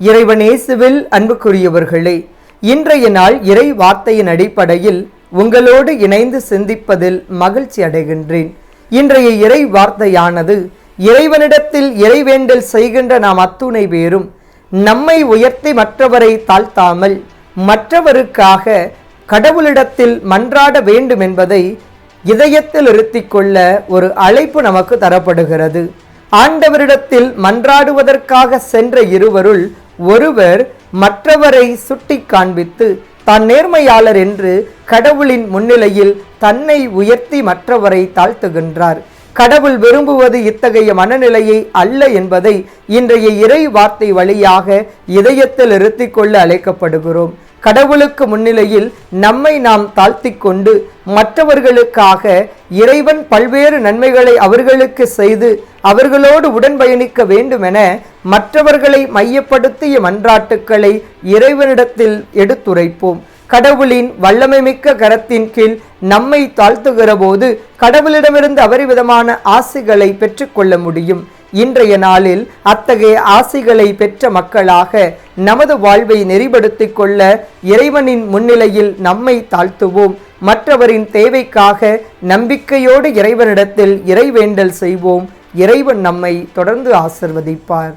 இறைவனேசுவில் அன்புக்குரியவர்களே இன்றைய நாள் இறை வார்த்தையின் அடிப்படையில் உங்களோடு இணைந்து சிந்திப்பதில் மகிழ்ச்சி அடைகின்றேன். இன்றைய இறை வார்த்தையானது இறைவனிடத்தில் இறைவேண்டல் செய்கின்ற நாம் அத்துணை பேரும் நம்மை உயர்த்தி மற்றவரை தாழ்த்தாமல் மற்றவருக்காக கடவுளிடத்தில் மன்றாட வேண்டும் என்பதை இதயத்தில் இருத்திக்கொள்ள ஒரு அழைப்பு நமக்கு தரப்படுகிறது. ஆண்டவரிடத்தில் மன்றாடுவதற்காக சென்ற இருவருள் ஒருவர் மற்றவரை சுட்டி காண்பித்து தான் நேர்மையாளர் என்று கடவுளின் முன்னிலையில் தன்னை உயர்த்தி மற்றவரை தாழ்த்துகின்றார். கடவுள் விரும்புவது இத்தகைய மனநிலையை அல்ல என்பதை இன்றைய இறை வார்த்தை வழியாக இதயத்தில் இருத்திக் கொள்ள அழைக்கப்படுகிறோம். கடவுளுக்கு முன்னிலையில் நம்மை நாம் தாழ்த்தி கொண்டு மற்றவர்களுக்காக இறைவன் பல்வேறு நன்மைகளை அவர்களுக்கு செய்து அவர்களோடு உடன் பயணிக்க வேண்டுமென மற்றவர்களை மையப்படுத்திய மன்றாட்டுக்களை இறைவனிடத்தில் எடுத்துரைப்போம். கடவுளின் வல்லமைமிக்க கரத்தின் கீழ் நம்மை தாழ்த்துகிற போது கடவுளிடமிருந்து அபரிவிதமான ஆசைகளை பெற்றுக்கொள்ள முடியும். இன்றைய நாளில் அத்தகைய ஆசைகளை பெற்ற மக்களாக நமது வாழ்வை நெறிப்படுத்திக் கொள்ள இறைவனின் முன்னிலையில் நம்மை தாழ்த்துவோம். மற்றவரின் தேவைக்காக நம்பிக்கையோடு இறைவனிடத்தில் இறைவேண்டல் செய்வோம். இறைவன் நம்மை தொடர்ந்து ஆசிர்வதிப்பார்.